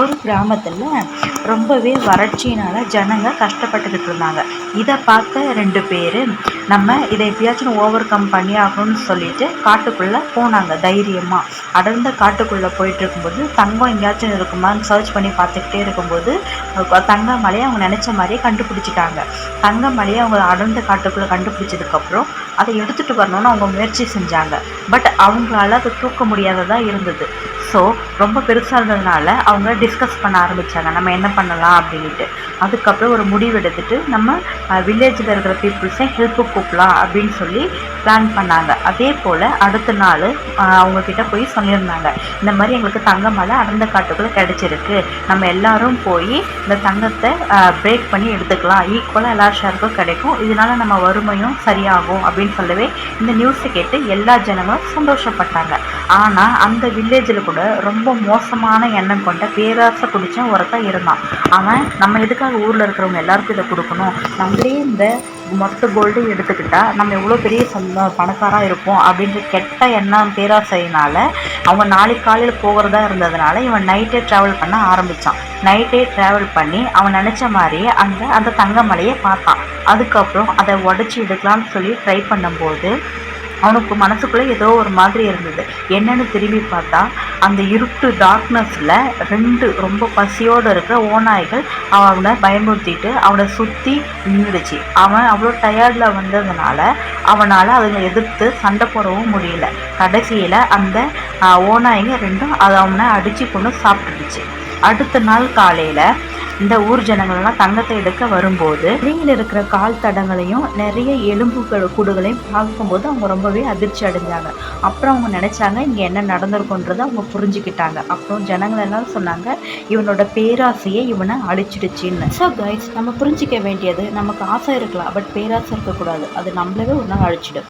ஒரு கிராமத்தில் ரொம்பவே வறட்சியினால் ஜனங்க கஷ்டப்பட்டுக்கிட்டு இருந்தாங்க. இதை பார்த்த ரெண்டு பேர் நம்ம இதை எப்படியாச்சும் ஓவர் கம் பண்ணி ஆகணும்னு சொல்லிட்டு காட்டுக்குள்ளே போனாங்க தைரியமாக அடர்ந்த காட்டுக்குள்ளே போயிட்டு இருக்கும்போது தங்கம் எங்கேயாச்சும் இருக்குமான்னு சர்ச் பண்ணி பார்த்துக்கிட்டே இருக்கும்போது தங்க மலையை அவங்க நினச்ச மாதிரியே கண்டுபிடிச்சிட்டாங்க. தங்க மலையை அவங்க அடர்ந்த காட்டுக்குள்ளே கண்டுபிடிச்சதுக்கப்புறம் அதை எடுத்துகிட்டு வரணும்னு அவங்க முயற்சி செஞ்சாங்க. பட் அவங்களால அதை தூக்க முடியாததாக இருந்தது. ஸோ ரொம்ப பெருசாக இருந்ததுனால அவங்க டிஸ்கஸ் பண்ண ஆரம்பித்தாங்க நம்ம என்ன பண்ணலாம் அப்படின்ட்டு அதுக்கப்புறம் ஒரு முடிவு எடுத்துட்டு நம்ம வில்லேஜில் இருக்கிற பீப்புள்ஸை ஹெல்ப்பு கூப்பிடலாம் அப்படின்னு சொல்லி பிளான் பண்ணாங்க. அதே போல் அடுத்த நாள் அவங்கக்கிட்ட போய் சொல்லியிருந்தாங்க. இந்த மாதிரி எங்களுக்கு தங்க மலை அடர்ந்த காட்டுக்குள்ளே கிடச்சிருக்கு. நம்ம எல்லாரும் போய் இந்த தங்கத்தை பிரேக் பண்ணி எடுத்துக்கலாம். ஈக்குவலாக எல்லா ஷேருக்கும் கிடைக்கும். இதனால நம்ம வறுமையும் சரியாகும் அப்படின்னு சொல்லவே இந்த நியூஸை கேட்டு எல்லா ஜனங்களும் சந்தோஷப்பட்டாங்க. ஆனால் அந்த வில்லேஜில் கூட ரொம்ப மோசமான எண்ணம் கொண்ட பேராசை குடிச்ச ஒருத்தன் இருந்தான். அவன் நம்ம எதுக்காக ஊரில் இருக்கிறவங்க எல்லாருக்கும் இதை கொடுக்கணும்? நம்மளே இந்த மொத்த கோல்டு எடுத்துக்கிட்டா நம்ம எவ்வளோ பெரிய சொந்த பணக்காராக இருப்போம் அப்படின்ற கெட்ட எண்ணம் பேராசையினால் அவங்க நாளைக்கு காலையில் போகிறதா இருந்ததுனால இவன் நைட்டே ட்ராவல் பண்ண ஆரம்பித்தான் நைட்டே ட்ராவல் பண்ணி அவன் நினச்ச மாதிரியே அந்த அந்த தங்கமலையை பார்த்தான். அதுக்கப்புறம் அதை உடச்சி எடுக்கலாம்னு சொல்லி ட்ரை பண்ணும்போது அவனுக்கு மனசுக்குள்ளே ஏதோ ஒரு மாதிரி இருந்தது. என்னன்னு திரும்பி பார்த்தா அந்த இருட்டு டார்க்னஸில் ரெண்டு ரொம்ப பசியோடு இருக்கிற ஓநாய்கள் அவனை பயமுறுத்திட்டு அவனை சுற்றி நின்றுடுச்சு அவன் அவ்வளோ டயர்டில் வந்ததுனால அவனால் அதுங்க எதிர்த்து சண்டை போடவும் முடியல. கடைசியில் அந்த ஓநாய்ங்க ரெண்டும் அதை அவனை அடித்து கொண்டு சாப்பிட்டுடுச்சு. அடுத்த நாள் காலையில் இந்த ஊர் ஜனங்கள்லாம் தங்கத்தை எடுக்க வரும்போது வெளியில் இருக்கிற கால் தடங்களையும் நிறைய எலும்பு கூடுகளையும் பார்க்கும்போது அவங்க ரொம்பவே அதிர்ச்சி அடைஞ்சாங்க. அப்புறம் அவங்க நினைச்சாங்க இங்கே என்ன நடந்திருக்குன்றதை அவங்க புரிஞ்சுக்கிட்டாங்க. அப்புறம் ஜனங்கள் எல்லாம் சொன்னாங்க இவனோட பேராசையே இவனை அழிச்சிடுச்சின்னு. ஸோ கைஸ் நம்ம புரிஞ்சிக்க வேண்டியது நமக்கு ஆசை இருக்கலாம் பட் பேராசை இருக்கக்கூடாது. அது நம்மளவே ஒரு நாள் அழிச்சிடும்.